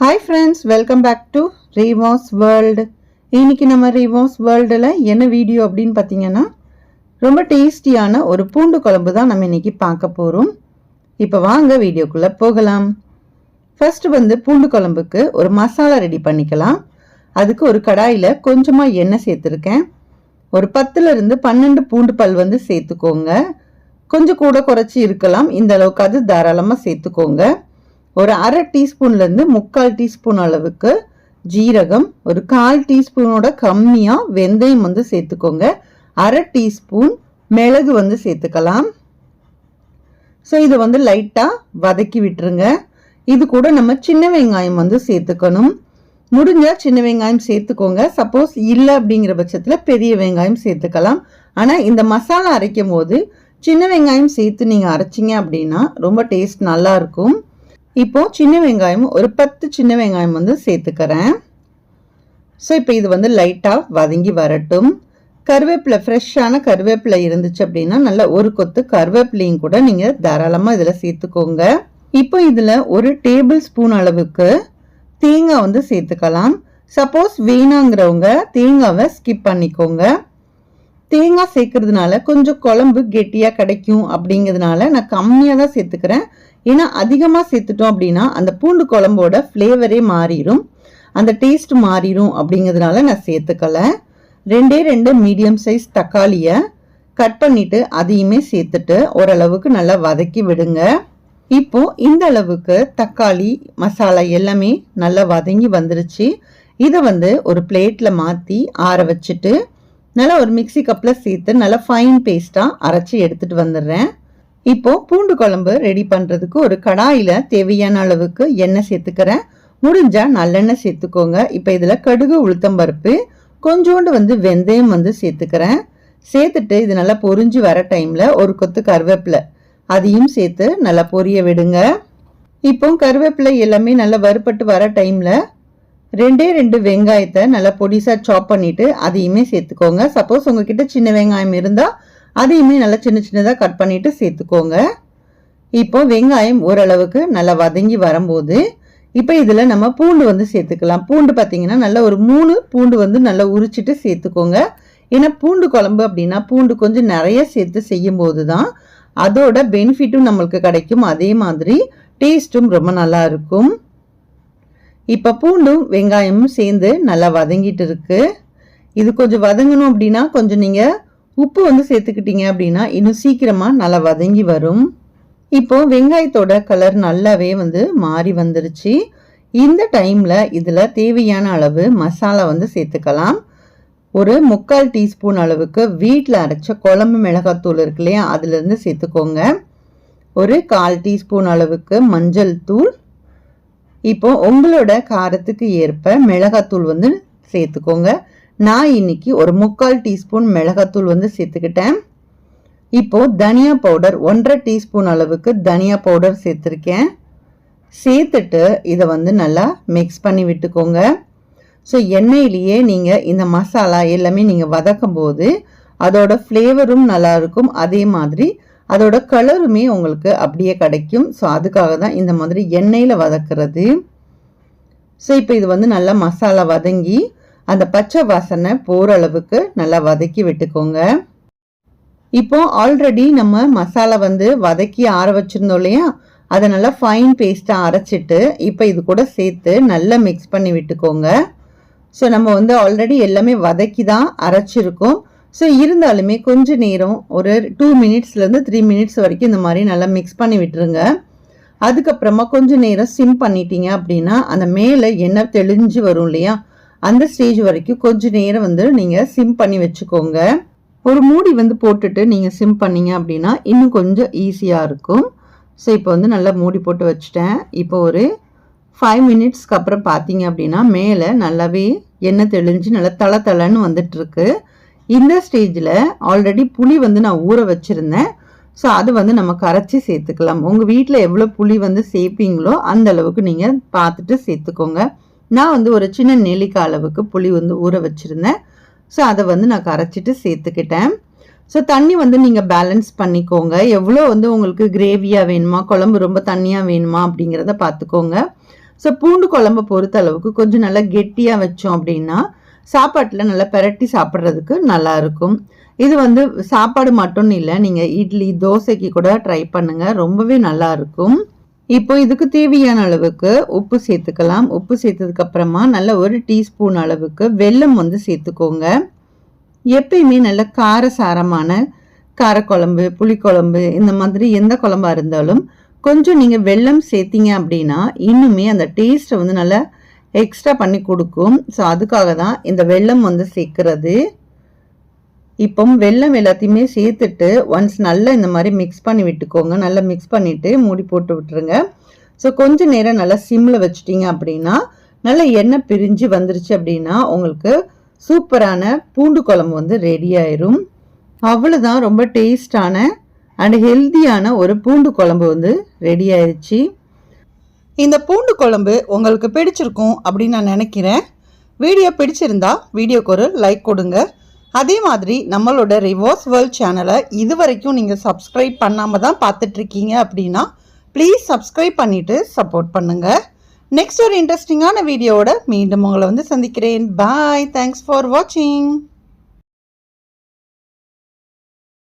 Hi friends welcome back to ரீவாஸ் world இன்னைக்கு நம்ம ரீவாஸ் வேர்ல்டில் என்ன வீடியோ அப்படின்னு பார்த்தீங்கன்னா ரொம்ப டேஸ்டியான ஒரு பூண்டு குழம்பு தான் நம்ம இன்னைக்கு பார்க்க போகிறோம் இப்போ வாங்க வீடியோக்குள்ளே போகலாம். ஃபஸ்ட்டு வந்து பூண்டு குழம்புக்கு ஒரு மசாலா ரெடி பண்ணிக்கலாம். அதுக்கு ஒரு கடாயில் கொஞ்சமாக எண்ணெய் சேர்த்துருக்கேன். ஒரு பத்துலேருந்து பன்னெண்டு பூண்டு பல் வந்து சேர்த்துக்கோங்க. கொஞ்சம் கூட குறைச்சி இருக்கலாம். இந்த அளவுக்கு அது தாராளமாக சேர்த்துக்கோங்க. ஒரு அரை டீஸ்பூன்லேருந்து முக்கால் டீஸ்பூன் அளவுக்கு ஜீரகம் ஒரு கால் டீஸ்பூனோட கம்மியாக வெந்தயம் வந்து சேர்த்துக்கோங்க. அரை டீஸ்பூன் மிளகு வந்து சேர்த்துக்கலாம். ஸோ இதை வந்து லைட்டாக வதக்கி விட்டுருங்க. இது கூட நம்ம சின்ன வெங்காயம் வந்து சேர்த்துக்கணும். முடிஞ்சால் சின்ன வெங்காயம் சேர்த்துக்கோங்க. சப்போஸ் இல்லை அப்படிங்கிற பட்சத்தில் பெரிய வெங்காயம் சேர்த்துக்கலாம். ஆனால் இந்த மசாலா அரைக்கும் போது சின்ன வெங்காயம் சேர்த்து நீங்கள் அரைச்சிங்க அப்படின்னா ரொம்ப டேஸ்ட் நல்லாயிருக்கும் இப்போது இப்போ சின்ன வெங்காயம் ஒரு பத்து சின்ன வெங்காயம் வந்து சேர்த்துக்கிறேன். ஸோ இப்போ இது வந்து லைட்டாக வதங்கி வரட்டும். கருவேப்பிலை ஃப்ரெஷ்ஷான கருவேப்பிலை இருந்துச்சு அப்படின்னா நல்ல ஒரு கொத்து கருவேப்பிலையும் கூட நீங்கள் தாராளமாக இதில் சேர்த்துக்கோங்க. இப்போ இதில் ஒரு டேபிள் ஸ்பூன் அளவுக்கு தேங்காய் வந்து சேர்த்துக்கலாம். சப்போஸ் வேணாங்கிறவங்க தேங்காவை ஸ்கிப் பண்ணிக்கோங்க. தேங்காய் சேர்க்கறதுனால கொஞ்சம் குழம்பு கெட்டியாக கிடைக்கும் அப்படிங்கிறதுனால நான் கம்மியாக தான் சேர்த்துக்கிறேன். ஏன்னா அதிகமாக சேர்த்துட்டோம் அப்படின்னா அந்த பூண்டு குழம்போட ஃப்ளேவரே மாறிடும் அந்த டேஸ்ட் மாறிடும் அப்படிங்கிறதுனால நான் சேர்த்துக்கல. ரெண்டே ரெண்டு மீடியம் சைஸ் தக்காளியை கட் பண்ணிவிட்டு அதையுமே சேர்த்துட்டு ஓரளவுக்கு நல்லா வதக்கி விடுங்க. இப்போ இந்த அளவுக்கு தக்காளி மசாலா எல்லாமே நல்லா வதங்கி வந்துருச்சு. இதை வந்து ஒரு பிளேட்டில் மாற்றி ஆற வச்சுட்டு நல்லா ஒரு மிக்சி கப்பில் சேர்த்து நல்லா ஃபைன் பேஸ்ட்டாக அரைச்சி எடுத்துகிட்டு வந்துடுறேன். இப்போது பூண்டு குழம்பு ரெடி பண்ணுறதுக்கு ஒரு கடாயில் தேவையான அளவுக்கு எண்ணெய் சேர்த்துக்கிறேன். முடிஞ்சால் நல்லெண்ணெய் சேர்த்துக்கோங்க. இப்போ இதில் கடுகு உளுத்தம் பருப்பு கொஞ்சோண்டு வந்து வெந்தயம் வந்து சேர்த்துக்கிறேன். சேர்த்துட்டு இது நல்லா பொரிஞ்சு வர டைமில் ஒரு கொத்து கருவேப்பிலை அதையும் சேர்த்து நல்லா பொரிய விடுங்க. இப்போ கருவேப்பிலை எல்லாமே நல்லா வறுபட்டு வர டைமில் ரெண்டே ரெண்டு வெங்காயத்தை நல்லா பொடிசாக சாப் பண்ணிவிட்டு அதையுமே சேர்த்துக்கோங்க. சப்போஸ் உங்ககிட்ட சின்ன வெங்காயம் இருந்தால் அதையுமே நல்லா சின்ன சின்னதாக கட் பண்ணிவிட்டு சேர்த்துக்கோங்க. இப்போ வெங்காயம் ஓரளவுக்கு நல்லா வதங்கி வரும்போது இப்போ இதில் நம்ம பூண்டு வந்து சேர்த்துக்கலாம். பூண்டு பார்த்தீங்கன்னா நல்லா ஒரு மூணு பூண்டு வந்து நல்லா உரிச்சிட்டு சேர்த்துக்கோங்க. ஏன்னா பூண்டு குழம்பு அப்படின்னா பூண்டு கொஞ்சம் நிறைய சேர்த்து செய்யும்போது தான் அதோட பெனிஃபிட்டும் நம்மளுக்கு கிடைக்கும். அதே மாதிரி டேஸ்ட்டும் ரொம்ப நல்லா இருக்கும். இப்போ பூண்டும் வெங்காயமும் சேர்ந்து நல்லா வதங்கிட்டு இருக்கு. இது கொஞ்சம் வதங்கணும் அப்படின்னா கொஞ்சம் நீங்கள் உப்பு வந்து சேர்த்துக்கிட்டீங்க அப்படின்னா இன்னும் சீக்கிரமாக நல்லா வதங்கி வரும். இப்போ வெங்காயத்தோட கலர் நல்லாவே வந்து மாறி வந்துருச்சு. இந்த டைமில் இதில் தேவையான அளவு மசாலா வந்து சேர்த்துக்கலாம். ஒரு முக்கால் டீஸ்பூன் அளவுக்கு வீட்டில் அரைச்ச குழம்பு மிளகாத்தூள் இருக்கு இல்லையா அதுலேருந்து சேர்த்துக்கோங்க. ஒரு கால் டீஸ்பூன் அளவுக்கு மஞ்சள் தூள் இப்போ உங்களோட காரத்துக்கு ஏற்ப மிளகாத்தூள் வந்து சேர்த்துக்கோங்க. நான் இன்னைக்கு ஒரு முக்கால் டீஸ்பூன் மிளகாத்தூள் வந்து சேர்த்துக்கிட்டேன். இப்போ தனியா பவுடர் ஒன்றரை டீஸ்பூன் அளவுக்கு தனியா பவுடர் சேர்த்துருக்கேன். சேர்த்துட்டு இதை வந்து நல்லா மிக்ஸ் பண்ணி விட்டுக்கோங்க. ஸோ எண்ணெயிலேயே நீங்கள் இந்த மசாலா எல்லாமே நீங்கள் வதக்கும் போது அதோட ஃப்ளேவரும் நல்லாயிருக்கும் அதே மாதிரி அதோட கலருமே உங்களுக்கு அப்படியே கிடைக்கும். ஸோ அதுக்காக தான் இந்த மாதிரி எண்ணெயில் வதக்கிறது. ஸோ இப்போ இது வந்து நல்லா மசாலா வதங்கி அந்த பச்சை வாசனை போகிற அளவுக்கு நல்லா வதக்கி விட்டுக்கோங்க. இப்போ ஆல்ரெடி நம்ம மசாலா வந்து வதக்கி ஆற வச்சுருந்தோம் இல்லையா? அதை நல்லா ஃபைன் பேஸ்ட்டாக அரைச்சிட்டு இப்போ இது கூட சேர்த்து நல்லா மிக்ஸ் பண்ணி விட்டுக்கோங்க. ஸோ நம்ம வந்து ஆல்ரெடி எல்லாமே வதக்கி தான் அரைச்சிருக்கோம். ஸோ இருந்தாலுமே கொஞ்சம் நேரம் ஒரு டூ மினிட்ஸ்லேருந்து த்ரீ மினிட்ஸ் வரைக்கும் இந்த மாதிரி நல்லா மிக்ஸ் பண்ணி விட்டுருங்க. அதுக்கப்புறமா கொஞ்சம் நேரம் சிம் பண்ணிட்டீங்க அப்படின்னா அந்த மேலே எண்ணெய் தெளிஞ்சு வரும் இல்லையா? அந்த ஸ்டேஜ் வரைக்கும் கொஞ்ச நேரம் வந்து நீங்கள் சிம் பண்ணி வச்சுக்கோங்க. ஒரு மூடி வந்து போட்டுட்டு நீங்கள் சிம் பண்ணீங்க அப்படின்னா இன்னும் கொஞ்சம் ஈஸியாக இருக்கும். ஸோ இப்போ வந்து நல்லா மூடி போட்டு வச்சுட்டேன். இப்போ ஒரு ஃபைவ் மினிட்ஸ்க்கு அப்புறம் பார்த்தீங்க அப்படின்னா மேலே நல்லாவே எண்ணெய் தெளிஞ்சு நல்லா தள தளன்னு வந்துட்டுருக்கு. இந்த ஸ்டேஜில் ஆல்ரெடி புளி வந்து நான் ஊற வச்சுருந்தேன். ஸோ அது வந்து நம்ம கரைச்சி சேர்த்துக்கலாம். உங்கள் வீட்டில் எவ்வளோ புளி வந்து சேர்ப்பீங்களோ அந்த அளவுக்கு நீங்கள் பார்த்துட்டு சேர்த்துக்கோங்க. நான் வந்து ஒரு சின்ன நெல்லிக்காய் அளவுக்கு புளி வந்து ஊற வச்சுருந்தேன். ஸோ அதை வந்து நான் கரைச்சிட்டு சேர்த்துக்கிட்டேன். ஸோ தண்ணி வந்து நீங்கள் பேலன்ஸ் பண்ணிக்கோங்க. எவ்வளோ வந்து உங்களுக்கு கிரேவியாக வேணுமா குழம்பு ரொம்ப தண்ணியாக வேணுமா அப்படிங்கிறத பார்த்துக்கோங்க. ஸோ பூண்டு குழம்பு பொறுத்த அளவுக்கு கொஞ்சம் நல்லா கெட்டியாக வச்சோம் அப்படின்னா சாப்பாட்டில் நல்லா பெரட்டி சாப்பிட்றதுக்கு நல்லாயிருக்கும். இது வந்து சாப்பாடு மட்டும் இல்லை நீங்கள் இட்லி தோசைக்கு கூட ட்ரை பண்ணுங்கள் ரொம்பவே நல்லா இருக்கும் இப்போ இதுக்கு தேவையான அளவுக்கு உப்பு சேர்த்துக்கலாம். உப்பு சேர்த்ததுக்கு அப்புறமா நல்ல ஒரு டீஸ்பூன் அளவுக்கு வெல்லம் வந்து சேர்த்துக்கோங்க. எப்பயுமே நல்ல காரசாரமான காரக்குழம்பு புளிக்குழம்பு இந்த மாதிரி எந்த குழம்பா இருந்தாலும் கொஞ்சம் நீங்கள் வெல்லம் சேர்த்தீங்க அப்படின்னா இன்னுமே அந்த டேஸ்ட்டை வந்து நல்லா எக்ஸ்ட்ரா பண்ணி கொடுக்கும். ஸோ அதுக்காக தான் இந்த வெல்லம் வந்து சேர்க்கறது. இப்போ வெல்லம் எல்லாத்தையுமே சேர்த்துட்டு ஒன்ஸ் நல்லா இந்த மாதிரி மிக்ஸ் பண்ணி விட்டுக்கோங்க. நல்லா மிக்ஸ் பண்ணிவிட்டு மூடி போட்டு விட்டுருங்க. ஸோ கொஞ்சம் நேரம் நல்லா சிம்மில் வச்சுட்டிங்க அப்படின்னா நல்லா எண்ணெய் பிரிஞ்சு வந்துருச்சு அப்படின்னா உங்களுக்கு சூப்பரான பூண்டு குழம்பு வந்து ரெடி ஆயிரும். அவ்வளோதான் ரொம்ப டேஸ்டான அண்ட் ஹெல்த்தியான ஒரு பூண்டு குழம்பு வந்து ரெடி ஆயிடுச்சு இந்த பூண்டு குழம்பு உங்களுக்கு பிடிச்சிருக்கும் அப்படின்னு நான் நினைக்கிறேன். வீடியோ பிடிச்சிருந்தா வீடியோக்கு ஒரு லைக் கொடுங்க. அதே மாதிரி நம்மளோட ரிவர்ஸ் வேர்ல்ட் சேனலை இது வரைக்கும் நீங்கள் சப்ஸ்கிரைப் பண்ணாமல் தான் பார்த்துட்ருக்கீங்க அப்படின்னா ப்ளீஸ் சப்ஸ்கிரைப் பண்ணிவிட்டு சப்போர்ட் பண்ணுங்கள் நெக்ஸ்ட் ஒரு இன்ட்ரெஸ்டிங்கான வீடியோவோட மீண்டும் உங்களை வந்து சந்திக்கிறேன். பாய் தேங்க்ஸ் ஃபார் வாட்சிங்